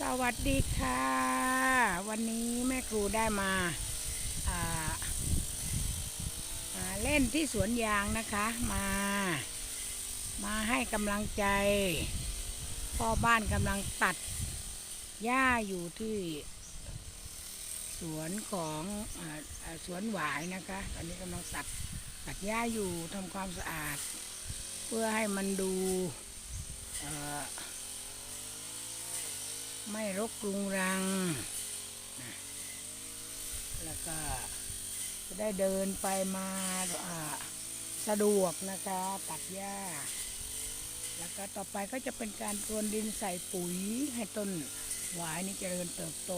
สวัสดีค่ะ วันนี้แม่ครูได้มาาาเล่นที่สวนยางนะคะมา มาให้กำลังใจ พ่อบ้านกำลังตัดหญ้าอยู่ที่สวนของอสวนหวายนะคะ ตอนนี้กำลังตัดตัดหญ้าอยู่ทำความสะอาด เพื่อให้มันดูเอ่อ ไม่รกรุงรังนะแล้วก็จะได้เดินไปมาสะดวกนะคะตัดหญ้า แล้วก็ต่อไปก็จะเป็นการพรวนดินใส่ปุ๋ยให้ต้นหวายนี่เจริญเติบโต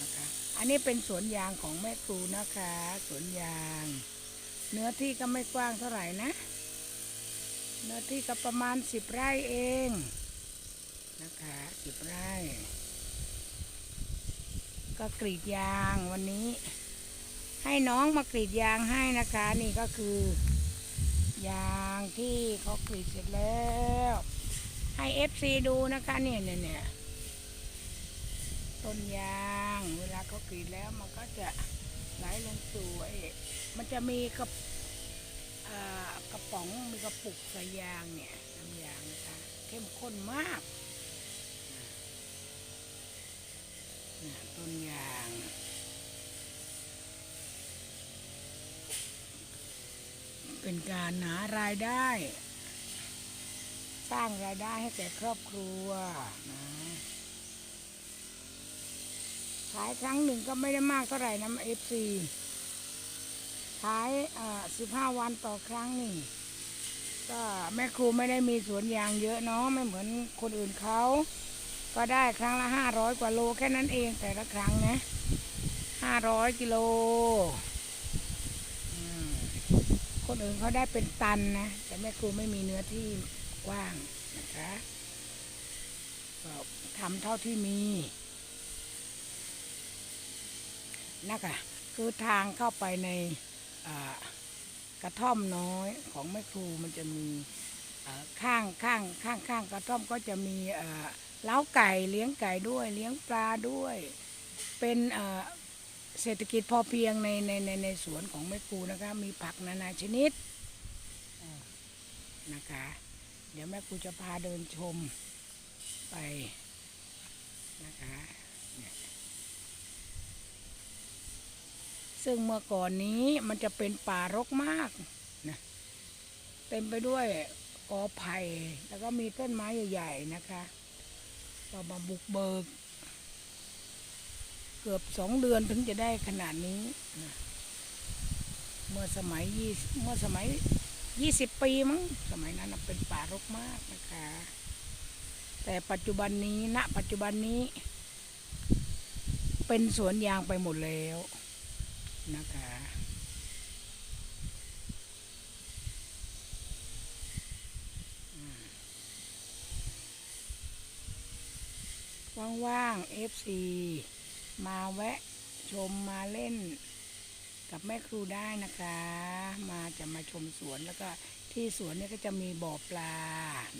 นะคะ อันนี้เป็นสวนยางของแม่ครูนะคะ สวนยาง เนื้อที่ก็ไม่กว้างเท่าไหร่นะ เนื้อที่ก็ประมาณสิบไร่เอง นะคะสิบไร่ ก็กรีดยางวันนี้ ให้น้องมากรีดยางให้นะคะ นี่ก็คือ ยางที่เขากรีดเสร็จแล้ว ให้เอฟซีดูนะคะเนี่ยเนี่ยเนี่ยต้นยางเวลาเขากรีดแล้วมันก็จะไหลลงสู่ไอ้มันจะมีกระกระป๋องมีกระปุกใส่ยางเนี่ยน้ำยางนะคะเข้มข้นมาก เนี่ยต้นยางเป็นการหารายได้ สร้างรายได้ให้แก่ครอบครัวนะขายครั้งหนึ่งก็ไม่ได้มากเท่าไหร่นะเอฟซีขายสิบห้าวันต่อครั้งนี่ก็แม่ครูไม่ได้มีสวนยางเยอะเนาะไม่เหมือนคนอื่นเขา ก็ได้ครั้งละห้าร้อยกว่าโลแค่นั้นเองแต่ละครั้งนะห้าร้อยกิโล คนอื่นเขาได้เป็นตันนะ แต่แม่ครูไม่มีเนื้อที่กว้างนะคะก็ทำเท่าที่มีนะคะคือทางเข้าไปในกระท่อมน้อยของแม่ครูมันจะมีข้างข้างข้างข้างกระท่อมก็จะมีอ่า เล้าไก่เลี้ยงไก่ด้วย เลี้ยงปลาด้วย เป็นเศรษฐกิจพอเพียงในในในในสวนของแม่ครูนะคะมีผักนานาชนิดนะคะ เดี๋ยวแม่ครูจะพาเดินชมไปนะคะซึ่งเมื่อก่อนนี้มันจะเป็นป่ารกมากนะเต็มไปด้วยกอไผ่แล้วก็มีต้นไม้ใหญ่ ๆ นะคะ ก็มาบุกเบิก เกือบสองเดือนถึงจะได้ขนาดนี้นะเมื่อสมัยยี่เมื่อสมัยยี่สิบปีมั้งสมัยนั้นเป็นป่ารกมากนะคะ แต่ปัจจุบันนี้ณปัจจุบันนี้ เป็นสวนยางไปหมดแล้วนะคะ ว่างๆ FC มาแวะชมมาเล่น กับแม่ครูได้นะคะ มาจะมาชมสวนแล้วก็ที่สวนเนี่ยก็จะมีบ่อปลา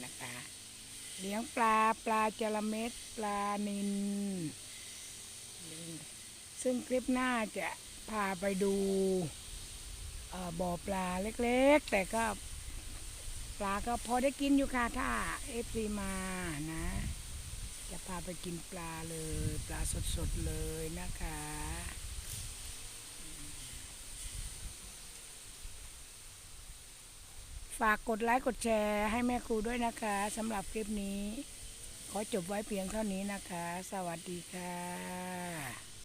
นะคะ เลี้ยงปลาปลาจระเม็ดปลานิน ซึ่งคลิปหน้าจะพาไปดูบ่อปลาเล็กๆ แต่ก็ปลาก็พอได้กินอยู่ค่ะถ้า FC มานะ จะพาไปกินปลาเลย ปลาสดๆเลยนะคะ ฝากกดไลค์กดแชร์ให้แม่ครูด้วยนะคะสำหรับคลิปนี้ ขอจบไว้เพียงเท่านี้นะคะ สวัสดีค่ะ